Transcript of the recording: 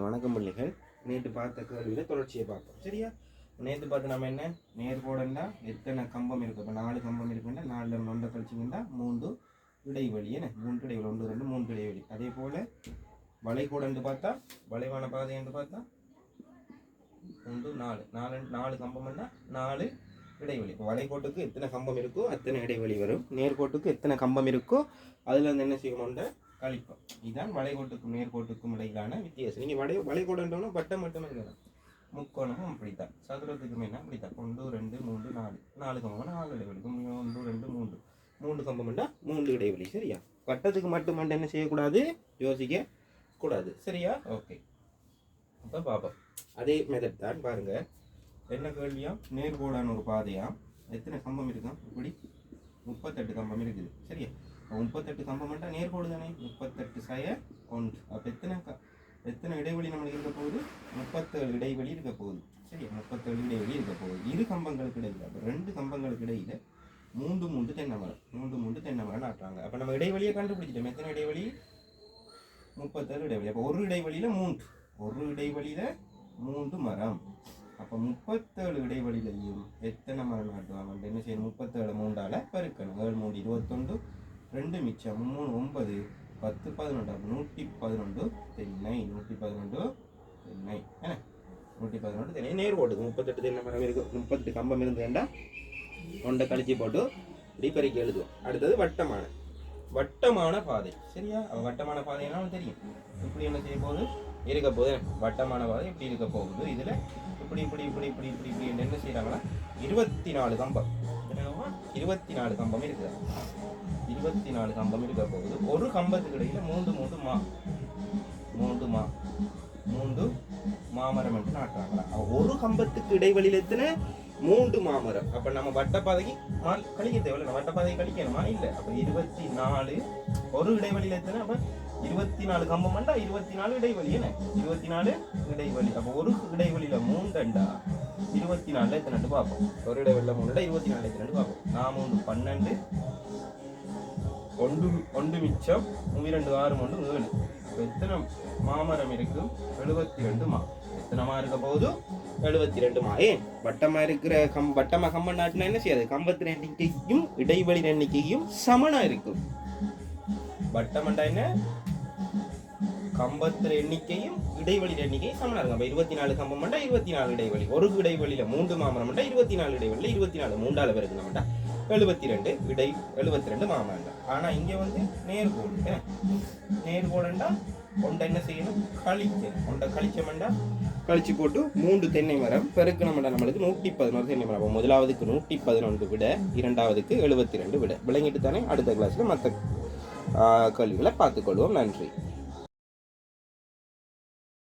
வணக்கம் பிள்ளைகள். நேற்று பார்த்த கேள்வியில் தொடர்ச்சியை பார்ப்போம். சரியா? நேற்று பார்த்து நம்ம என்ன? நேர்கோடன்னா எத்தனை கம்பம் இருக்கும் இப்போ நாலு கம்பம் இருக்குன்னா நாலு நொண்டை கழிச்சிங்கன்னா மூன்று இடைவெளி என்ன? மூன்று இடைவெளி ஒன்று ரெண்டு மூன்று இடைவெளி. அதே போல் வளைகோடன்று பார்த்தா வளைவான பாதை என்று பார்த்தா? மூன்று நாலு. நாலு நாலு கம்பம்னா நாலு இடைவெளி. இப்போ வளைகோட்டுக்கு எத்தனை கம்பம் இருக்கோ அத்தனை இடைவெளி வரும். நேர்கோட்டுக்கு எத்தனை கம்பம் இருக்கோ அதில் வந்து என்ன செய்யணும்ன்ற கழிப்போம் இதுதான் வளைகோட்டுக்கும் நேர்கோட்டுக்கும் இடையிலான வித்தியாசம். நீங்கள் வளை வளைகோடுன்றோம்னா வட்டம் மட்டுமே இருக்கலாம் முக்கோணமும் அப்படித்தான். சதுரத்துக்கும் என்ன அப்படித்தான். ஒன்று ரெண்டு மூன்று நாலு. நாலு கம்பம் நாலு இடைவெளி ஒன்று ரெண்டு மூன்று. மூன்று கம்பம்னா மூன்று இடைவெளி. சரியா? வட்டத்துக்கு மட்டும் மட்டும் என்ன செய்யக்கூடாது? யோசிக்க கூடாது சரியா? ஓகே. அப்போ பார்ப்போம். அதே மெத்தட் தான் பாருங்க. என்ன கேள்வியா? நேர்கோடான ஒரு பாதையா? எத்தனை கம்பம் இருக்கும் இப்படி முப்பத்தெட்டு கம்பம் இருக்குது. சரியா? அப்ப முப்பத்தெட்டு கம்பம்ட்டா நேர்கோடு தானே? முப்பத்தெட்டு சய ஒன்று. அப்போ எத்தனை க எத்தனை இடைவெளி நம்மளுக்கு இருக்க போகுது? முப்பத்தேழு இடைவெளி இருக்க போகுது. சரி முப்பத்தேழு இடைவெளி இருக்க போகுது. இரு கம்பங்களுக்கு இடையில் அப்போ ரெண்டு கம்பங்களுக்கு இடையில் மூன்று மூன்று தென்னை மரம். மூன்று மூன்று தென்னை மரம் நாட்டுறாங்க. அப்போ நம்ம இடைவெளியை கண்டுபிடிச்சிட்டோம். எத்தனை இடைவெளி? முப்பத்தேழு இடைவெளி. அப்போ ஒரு இடைவெளியில் மூன்று. ஒரு இடைவெளியில் மூன்று மரம். அப்போ முப்பத்தேழு இடைவெளியிலையும் எத்தனை மரம் நாட்டுவாங்க என்ன செய்யணும்? முப்பத்தேழு மூன்றால் பெருக்கணும். ஏழு மூணு இருபத்தொன்று ரெண்டு மிச்சம் மூணு ஒன்பது பத்து பதினொன்று நூற்றி பதினொன்று தென்னை. நூற்றி பதினொன்று தென்னை. நூற்றி பதினொன்று தென்னை. நேர் போட்டுக்கு முப்பத்தெட்டு தென்னை மரம் இருக்குது முப்பத்தெட்டு கம்பம் இருந்தேன்டா ஒன்றை கழிச்சு போட்டு இப்படி எழுதுவோம். அடுத்தது வட்டமான. வட்டமான பாதை. சரியா? வட்டமான பாதைன்னா தெரியும். இப்படி என்ன செய்ய போகுது? இருக்க போகுது. வட்டமான பாதை இப்படி இருக்க போகுது. இதில் இப்படி இப்படி இப்படி இப்படி இப்படி இப்படி என்ன செய்கிறாங்கன்னா இருபத்தி நாலு கம்பம். இருபத்தி நாலு கம்பம் இருக்குது? இருபத்தி நாலு கம்பம் இருக்க போகுது. ஒரு கம்பத்துக்கு இடையில மூன்று மூன்று மா மூன்று மா மூன்று மாமரம் என்று நாட்டுறாங்களா ஒரு கம்பத்துக்கு இடைவெளியில எத்தனை? மூன்று மாமரம். அப்ப நம்ம வட்டப்பாதைக்கு மா- கழிக்க தேவையில்ல. வட்டப்பாதையை கழிக்கணுமா? இல்ல. அப்ப இருபத்தி நாலு ஒரு இடைவெளியில எத்தனை? அப்ப இருபத்தி நாலு கம்பம்டா இருபத்தி நாலு இடைவெளி என்ன? இருபத்தி நாலு இடைவெளி. அப்ப ஒரு இடைவெளியில மூன்றண்டா இருபத்தி நாலுல எத்தனை பார்ப்போம். ஒரு இடைவெளியில மூணுடா இருபத்தி நாலு எத்தனை பார்ப்போம். நான் மூணு பன்னெண்டு ஒன்று ஒன்று மிச்சம் இரண்டு ஆறு ஒன்று ஏழு அப்ப எத்தனை மாமரம் இருக்கும் எழுபத்தி ரெண்டு மா எத்தனைமா இருக்க போதும் எழுபத்தி ரெண்டு மா. ஏன்? வட்டமா இருக்கிற கம் வட்டமா கம்பம் நாட்டினா என்ன செய்யாது? கம்பத்தின் எண்ணிக்கையும் இடைவெளி எண்ணிக்கையும் சமனா இருக்கும். வட்டமண்டா என்ன? கம்பத்துல எண்ணிக்கையும் இடைவெளி எண்ணிக்கையும் சமனா இருக்கும். அப்ப இருபத்தி நாலு கம்பம் மண்டா இருபத்தி நாலு இடைவெளி. ஒரு இடைவெளியில மூன்று மாமரம் மண்டா இருபத்தி நாலு இடைவெளியில இருபத்தி நாலு மூன்றால பேருக்கு நம்மண்டா எழுபத்தி ரெண்டு இடை எழுபத்தி ரெண்டு மாமரம் ஆனா இங்க வந்து நேர்கோடு நேர்கோடுண்டா ஒன்றை என்ன செய்யணும்? கழிக்கணும் ஒன்றை கழிச்சோம்டா கழிச்சு போட்டு மூன்று தென்னை மரம் பெருக்கணும்டா நம்மளுக்கு நூற்றி பதினோரு தென்னை மரம். முதலாவதுக்கு நூற்றி பதினொன்று விட இரண்டாவதுக்கு எழுபத்தி ரெண்டு விட. விளங்கிட்டு தானே அடுத்த கிளாஸ்ல மற்ற கேள்விகளை பார்த்துக்கொள்வோம். நன்றி.